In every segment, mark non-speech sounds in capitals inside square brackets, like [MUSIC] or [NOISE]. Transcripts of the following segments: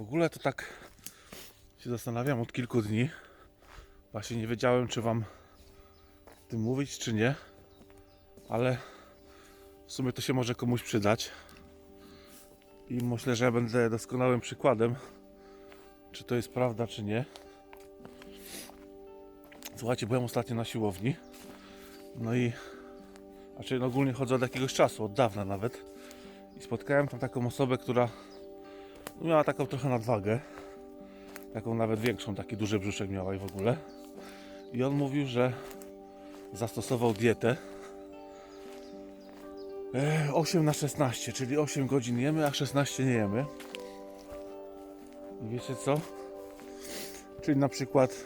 W ogóle to tak się zastanawiam od kilku dni. Właśnie nie wiedziałem, czy Wam tym mówić, czy nie. Ale w sumie to się może komuś przydać. I myślę, że ja będę doskonałym przykładem, czy to jest prawda, czy nie. Słuchajcie, byłem ostatnio na siłowni. No i znaczy ogólnie chodzę od jakiegoś czasu, od dawna nawet. I spotkałem tam taką osobę, która miała taką trochę nadwagę. Taką nawet większą, taki duży brzuszek miała i w ogóle. I on mówił, że zastosował dietę e, 8 na 16, czyli 8 godzin jemy, a 16 nie jemy. I wiecie co? Czyli na przykład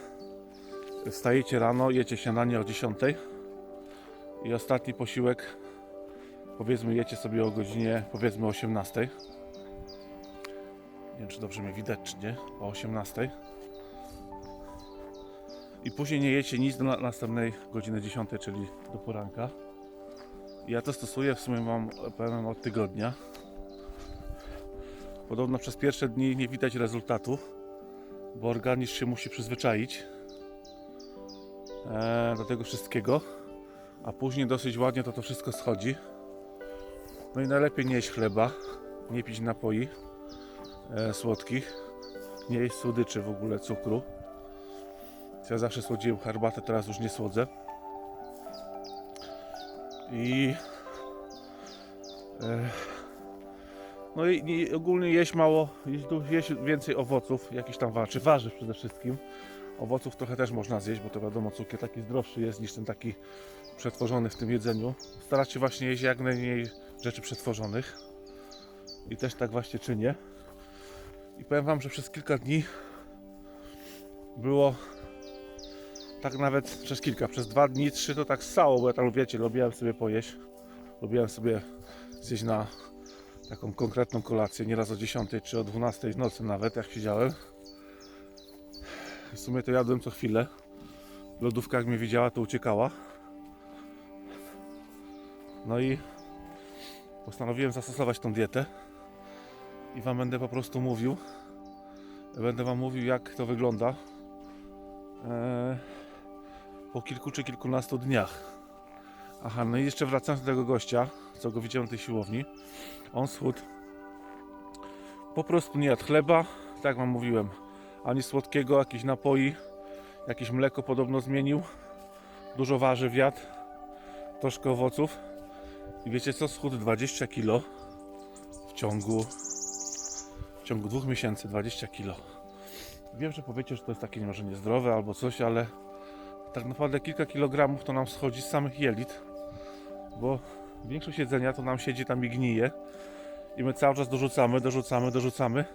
wstajecie rano, jecie śniadanie o 10 i ostatni posiłek powiedzmy jecie sobie o godzinie powiedzmy 18 nie wiem czy dobrze mnie widać czy nie. O 18 i później nie jecie nic do na- następnej godziny 10 czyli do poranka. Ja to stosuję w sumie mam powiem od tygodnia. Podobno przez pierwsze dni nie widać rezultatu bo organizm się musi przyzwyczaić e, do tego wszystkiego a później dosyć ładnie to to wszystko schodzi. No i najlepiej nie jeść chleba, nie pić napoi e, słodkich, nie jeść słodyczy w ogóle, cukru. Ja zawsze słodziłem herbatę, teraz już nie słodzę. I e, no i, i ogólnie jeść mało, jeść więcej owoców, jakichś tam warzyw, warzyw przede wszystkim. Owoców trochę też można zjeść, bo to wiadomo, cukier taki zdrowszy jest niż ten taki przetworzony w tym jedzeniu. Starać się właśnie jeść jak najmniej rzeczy przetworzonych. I też tak właśnie czynię. I powiem Wam, że przez kilka dni było tak nawet przez kilka, przez dwa dni, trzy to tak ssało, bo ja tam wiecie, lubiłem sobie pojeść. Lubiłem sobie zjeść na taką konkretną kolację, nieraz o 10 czy o 12 w nocy nawet, jak siedziałem. W sumie to jadłem co chwilę. Lodówka jak mnie widziała, to uciekała. No i postanowiłem zastosować tą dietę i Wam będę po prostu mówił. Będę Wam mówił, jak to wygląda e, po kilku czy kilkunastu dniach. Aha, no i jeszcze wracając do tego gościa, co go widziałem na tej siłowni. On schudł. Po prostu nie jadł chleba, tak Wam mówiłem, ani słodkiego, jakichś napoi, jakieś mleko podobno zmienił. Dużo warzyw jadł, troszkę owoców. I wiecie co? Schudł 20 kg w ciągu w ciągu dwóch miesięcy 20 kg. Wiem, że powiecie, że to jest takie może niezdrowe albo coś, ale tak naprawdę kilka kilogramów to nam schodzi z samych jelit, bo większość jedzenia to nam siedzi tam i gnije i my cały czas dorzucamy, dorzucamy, dorzucamy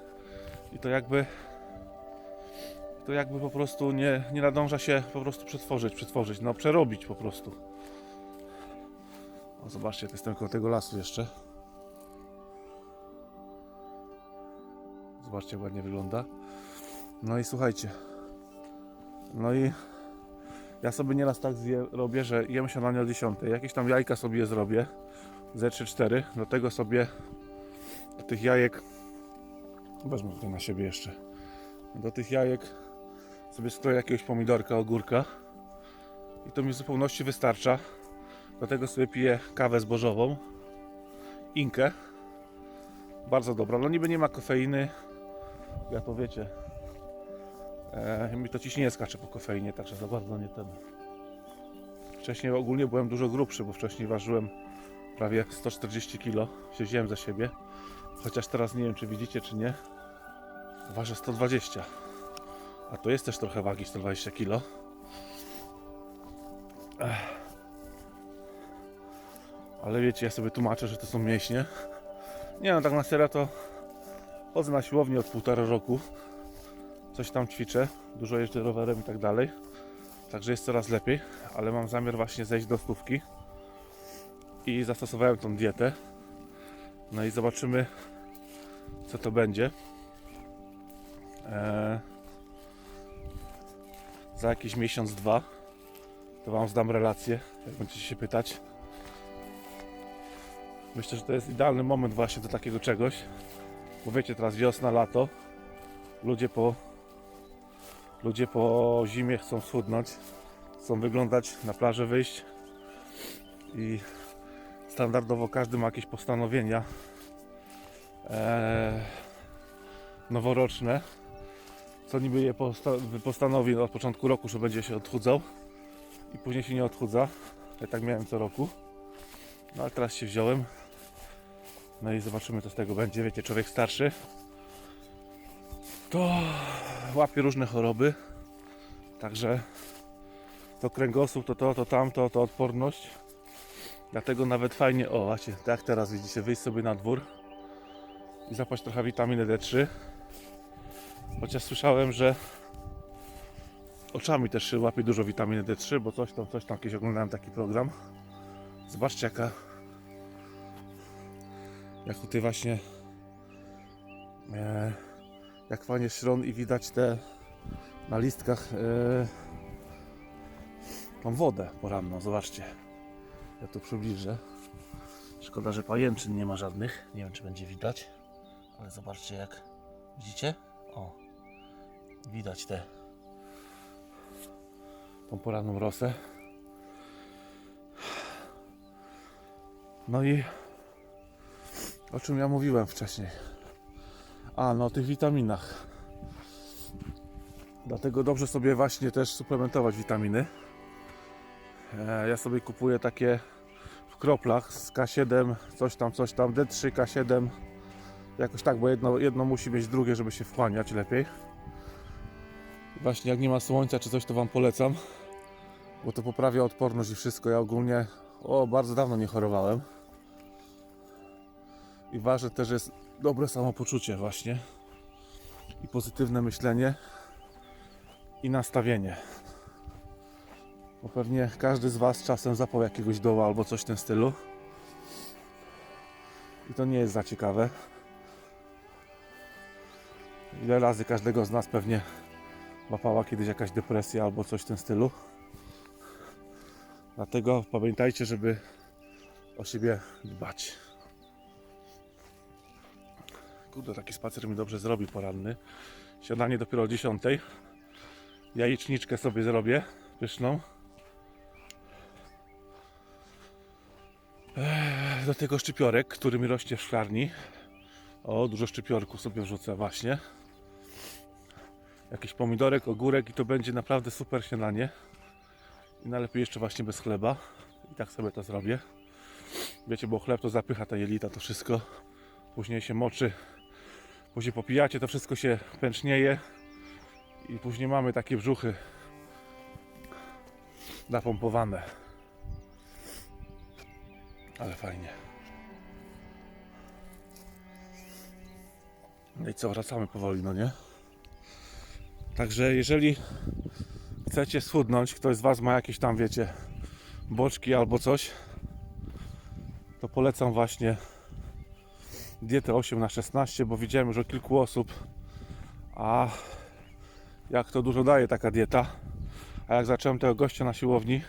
i to jakby to jakby po prostu nie, nie nadąża się po prostu przetworzyć, przetworzyć, no przerobić po prostu. O, zobaczcie, to jestem koło tego lasu jeszcze. Zobaczcie, jak ładnie wygląda. No i słuchajcie. No i ja sobie nieraz tak zje, robię, że jem śniadanie o 10. Jakieś tam jajka sobie zrobię. Ze 3-4. Do tego sobie do tych jajek wezmę tutaj na siebie jeszcze. Do tych jajek sobie skroję jakiegoś pomidorka, ogórka. I to mi w zupełności wystarcza. Do tego sobie piję kawę zbożową. Inkę. Bardzo dobra. No niby nie ma kofeiny. Ja to wiecie. E, mi to ciśnienie skacze po kofeinie, także za bardzo nie ten. Wcześniej ogólnie byłem dużo grubszy, bo wcześniej ważyłem prawie 140 kg. Siedziałem za siebie. Chociaż teraz nie wiem, czy widzicie, czy nie. Ważę 120. A to jest też trochę wagi 120 kg. Ale wiecie, ja sobie tłumaczę, że to są mięśnie. Nie no, tak na serio to chodzę na siłownię od półtora roku. Coś tam ćwiczę, dużo jeżdżę rowerem i tak dalej. Także jest coraz lepiej, ale mam zamiar właśnie zejść do stówki. I zastosowałem tą dietę. No i zobaczymy, co to będzie. Eee, za jakiś miesiąc, dwa, to Wam zdam relację, jak będziecie się pytać. Myślę, że to jest idealny moment właśnie do takiego czegoś. Bo wiecie, teraz wiosna, lato. ludzie po ludzie po zimie chcą schudnąć, chcą wyglądać, na plażę wyjść i standardowo każdy ma jakieś postanowienia e, noworoczne, co niby je posta- postanowi od początku roku, że będzie się odchudzał i później się nie odchudza. Ja tak miałem co roku. No ale teraz się wziąłem. No i zobaczymy co z tego będzie. Wiecie, człowiek starszy to łapie różne choroby. Także to kręgosłup, to to, to tamto, to odporność. Dlatego nawet fajnie, o właśnie, tak teraz widzicie, wyjść sobie na dwór i zapaść trochę witaminy D3. Chociaż słyszałem, że oczami też łapie dużo witaminy D3, bo coś tam, coś tam kiedyś oglądałem taki program. Zobaczcie jaka jak tutaj właśnie e, jak fajnie śron i widać te na listkach e, tą wodę poranną, zobaczcie. Ja tu przybliżę. Szkoda, że pajęczyn nie ma żadnych. Nie wiem, czy będzie widać. Ale zobaczcie jak. Widzicie? O. Widać te. Tą poranną rosę. No i o czym ja mówiłem wcześniej? A, no o tych witaminach. Dlatego dobrze sobie właśnie też suplementować witaminy. E, Ja sobie kupuję takie w kroplach z K7, coś tam, coś tam, D3, K7. Jakoś tak, bo jedno, jedno musi mieć drugie, żeby się wchłaniać lepiej. Właśnie jak nie ma słońca czy coś, to Wam polecam, bo to poprawia odporność i wszystko. Ja ogólnie, o, bardzo dawno nie chorowałem. I ważne też jest dobre samopoczucie właśnie i pozytywne myślenie i nastawienie. Bo pewnie każdy z Was czasem zapał jakiegoś doła albo coś w tym stylu. I to nie jest za ciekawe. Ile razy każdego z nas pewnie łapała kiedyś jakaś depresja albo coś w tym stylu. Dlatego pamiętajcie, żeby o siebie dbać. Kurde, taki spacer mi dobrze zrobi poranny. Siadanie dopiero o 10. Jajeczniczkę sobie zrobię, pyszną. Do tego szczypiorek, który mi rośnie w szklarni. O, dużo szczypiorku sobie wrzucę właśnie. Jakiś pomidorek, ogórek i to będzie naprawdę super śniadanie. I najlepiej jeszcze właśnie bez chleba. I tak sobie to zrobię. Wiecie, bo chleb to zapycha ta jelita, to wszystko. Później się moczy. Później popijacie, to wszystko się pęcznieje. I później mamy takie brzuchy napompowane. Ale fajnie. No i co, wracamy powoli, no nie? Także jeżeli chcecie schudnąć, ktoś z Was ma jakieś tam, wiecie, boczki albo coś, to polecam właśnie dietę 8 na 16 bo widziałem już o kilku osób, a jak to dużo daje taka dieta. A jak zacząłem tego gościa na siłowni,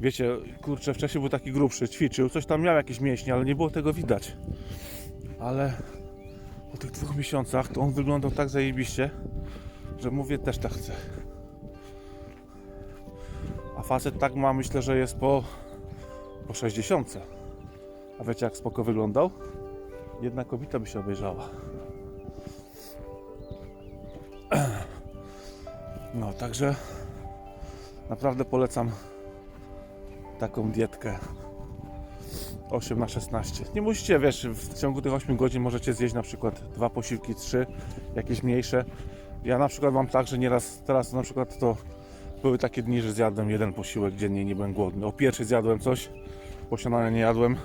wiecie, kurczę, wcześniej był taki grubszy, ćwiczył, coś tam miał jakieś mięśnie, ale nie było tego widać. Ale po tych dwóch miesiącach to on wyglądał tak zajebiście, że mówię, też tak chcę. A facet tak ma, myślę, że jest po, po 60. A wiecie, jak spoko wyglądał? Jedna kobieta by się obejrzała. No, także naprawdę polecam taką dietkę 8 na 16. Nie musicie, wiesz, w ciągu tych 8 godzin możecie zjeść na przykład dwa posiłki, trzy, jakieś mniejsze. Ja na przykład mam tak, że nieraz, teraz na przykład to były takie dni, że zjadłem jeden posiłek dziennie i nie byłem głodny. O pierwszy zjadłem coś, po nie jadłem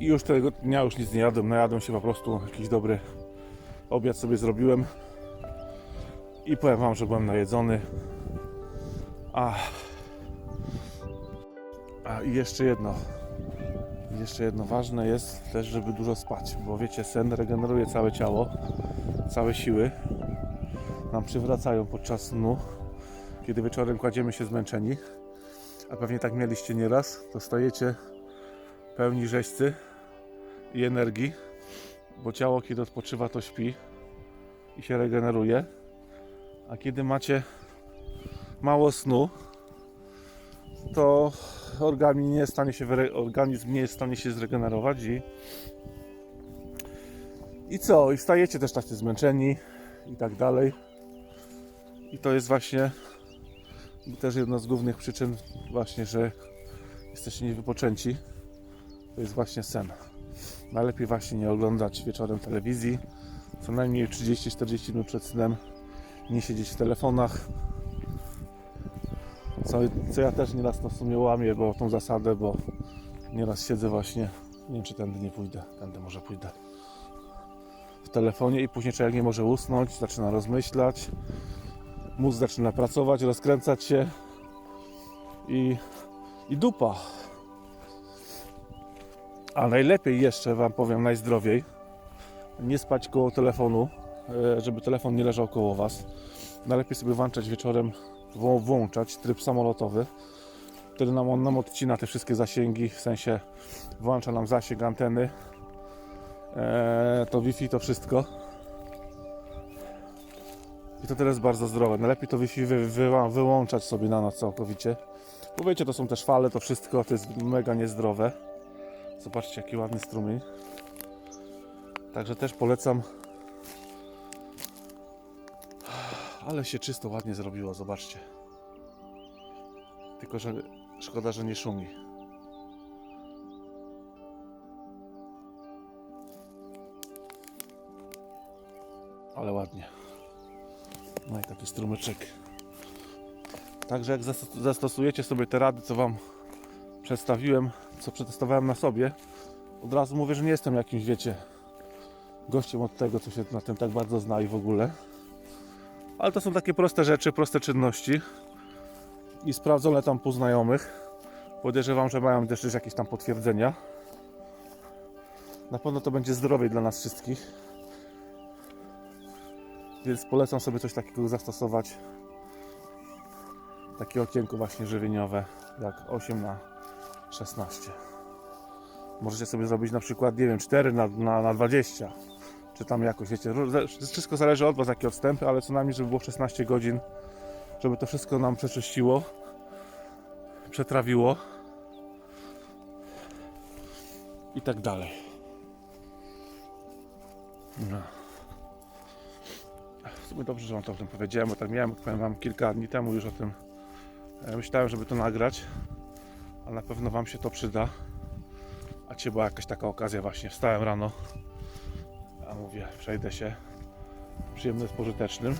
i już tego dnia już nic nie jadłem, najadłem się po prostu jakiś dobry obiad sobie zrobiłem. I powiem wam, że byłem najedzony. A, a i jeszcze jedno. Jeszcze jedno ważne jest też, żeby dużo spać, bo wiecie, sen regeneruje całe ciało, całe siły. Nam przywracają podczas snu, kiedy wieczorem kładziemy się zmęczeni, a pewnie tak mieliście nieraz, to stajecie pełni rzeźcy i energii, bo ciało kiedy odpoczywa to śpi i się regeneruje. A kiedy macie mało snu, to organizm nie jest w stanie się, organizm nie jest w stanie się zregenerować i i co? I wstajecie też tacy zmęczeni i tak dalej. I to jest właśnie też jedna z głównych przyczyn właśnie, że jesteście niewypoczęci. To jest właśnie sen. Najlepiej właśnie nie oglądać wieczorem telewizji. Co najmniej 30-40 minut przed snem. Nie siedzieć w telefonach. Co, co ja też nieraz to w sumie łamię, bo tą zasadę, bo nieraz siedzę właśnie. Nie wiem, czy tędy nie pójdę. Tędy może pójdę. W telefonie i później człowiek nie może usnąć, zaczyna rozmyślać. Mózg zaczyna pracować, rozkręcać się i, i dupa. A najlepiej jeszcze Wam powiem, najzdrowiej, nie spać koło telefonu, e, żeby telefon nie leżał koło Was. Najlepiej sobie włączać wieczorem, włączać tryb samolotowy. Wtedy nam on nam odcina te wszystkie zasięgi, w sensie włącza nam zasięg anteny, e, to Wi-Fi, to wszystko. I to teraz bardzo zdrowe. Najlepiej to Wi-Fi wy, wy, wyłączać sobie na noc całkowicie. Bo to są też fale, to wszystko, to jest mega niezdrowe. Zobaczcie, jaki ładny strumień. Także też polecam. Ale się czysto, ładnie zrobiło, zobaczcie. Tylko, że szkoda, że nie szumi. Ale ładnie. No i taki strumyczek. Także jak zastos- zastosujecie sobie te rady, co Wam przedstawiłem, co przetestowałem na sobie, od razu mówię, że nie jestem jakimś, wiecie, gościem od tego, co się na tym tak bardzo zna i w ogóle. Ale to są takie proste rzeczy, proste czynności i sprawdzone tam po znajomych. Podejrzewam, że mają też jakieś tam potwierdzenia. Na pewno to będzie zdrowiej dla nas wszystkich. Więc polecam sobie coś takiego zastosować. Takie okienko właśnie żywieniowe, jak 8 na 16. Możecie sobie zrobić na przykład, nie wiem, 4 na, na, na 20. Czy tam jakoś, wiecie, wszystko zależy od Was, jakie odstępy, ale co najmniej, żeby było 16 godzin, żeby to wszystko nam przeczyściło, przetrawiło i tak dalej. No. W sumie dobrze, że Wam to o tym powiedziałem, bo tak miałem, powiem Wam kilka dni temu już o tym e, myślałem, żeby to nagrać, ale na pewno Wam się to przyda. A Cię była jakaś taka okazja właśnie, wstałem rano, a mówię, przejdę się przyjemnym z pożytecznym.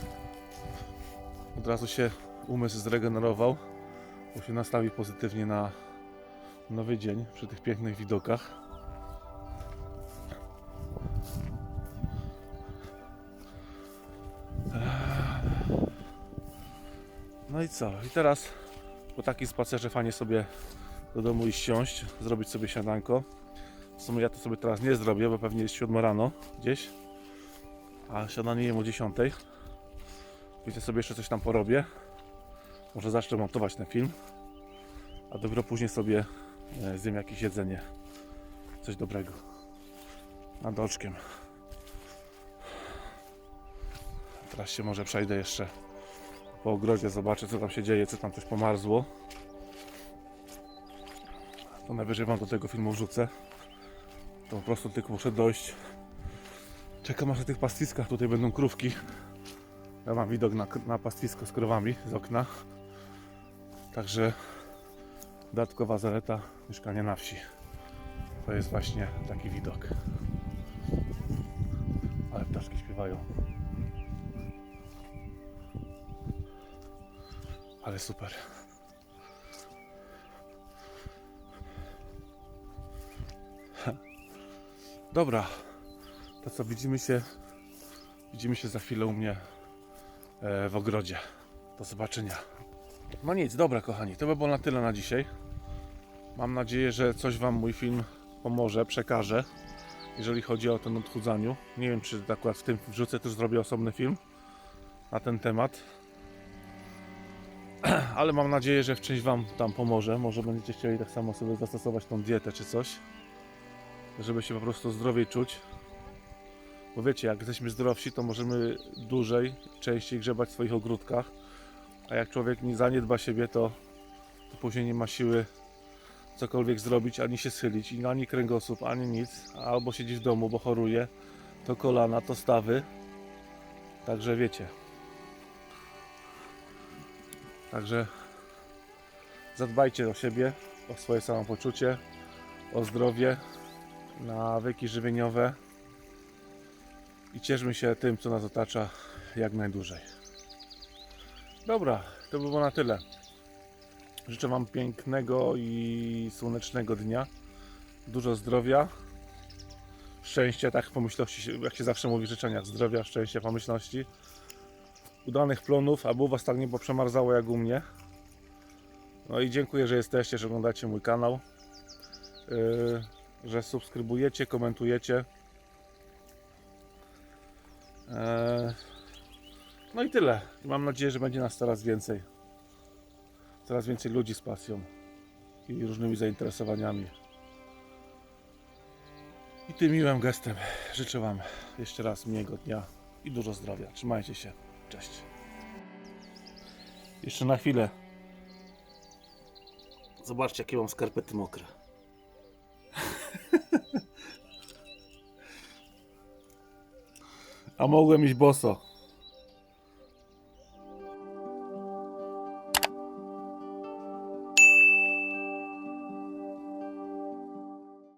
Od razu się umysł zregenerował, bo się pozytywnie na nowy dzień przy tych pięknych widokach. No i co? I teraz po takim spacerze fajnie sobie do domu iść siąść, zrobić sobie śniadanko. W sumie ja to sobie teraz nie zrobię, bo pewnie jest 7 rano gdzieś. A śniadanie jem o 10. Wiecie sobie jeszcze coś tam porobię. Może zacznę montować ten film. A dopiero później sobie e, zjem jakieś jedzenie. Coś dobrego. Nad oczkiem. Teraz się może przejdę jeszcze po ogrodzie, zobaczę co tam się dzieje, co tam coś pomarzło. To najwyżej wam do tego filmu wrzucę. To po prostu tylko muszę dojść. Czekam aż na tych pastwiskach tutaj będą krówki. Ja mam widok na, na pastwisko z krowami z okna. Także dodatkowa zaleta mieszkania na wsi. To jest właśnie taki widok. Ale ptaszki śpiewają. Ale super. Dobra. To co, widzimy się widzimy się za chwilę u mnie e, w ogrodzie. Do zobaczenia. No nic, dobra kochani, to by było na tyle na dzisiaj. Mam nadzieję, że coś Wam mój film pomoże, przekaże, jeżeli chodzi o ten odchudzaniu. Nie wiem, czy akurat w tym wrzucę, też zrobię osobny film na ten temat. [CLEARS THROAT] Ale mam nadzieję, że w czymś Wam tam pomoże. Może będziecie chcieli tak samo sobie zastosować tą dietę czy coś, żeby się po prostu zdrowiej czuć. Bo wiecie, jak jesteśmy zdrowsi, to możemy dłużej, częściej grzebać w swoich ogródkach. A jak człowiek nie zaniedba siebie, to, to później nie ma siły cokolwiek zrobić, ani się schylić, ani kręgosłup, ani nic. Albo siedzi w domu, bo choruje, to kolana, to stawy. Także wiecie. Także zadbajcie o siebie, o swoje samopoczucie, o zdrowie, nawyki żywieniowe i cieszmy się tym, co nas otacza jak najdłużej. Dobra, to by było na tyle. Życzę Wam pięknego i słonecznego dnia. Dużo zdrowia, szczęścia, tak pomyślności, jak się zawsze mówi w życzeniach. Zdrowia, szczęścia, pomyślności. Udanych plonów, aby u Was tak nie poprzemarzało jak u mnie. No i dziękuję, że jesteście, że oglądacie mój kanał. Yy, że subskrybujecie, komentujecie. Eee, No i tyle. Mam nadzieję, że będzie nas coraz więcej. Coraz więcej ludzi z pasją i różnymi zainteresowaniami. I tym miłym gestem życzę Wam jeszcze raz miłego dnia i dużo zdrowia. Trzymajcie się. Cześć. Jeszcze na chwilę. Zobaczcie, jakie mam skarpety mokre. A mogłem iść boso.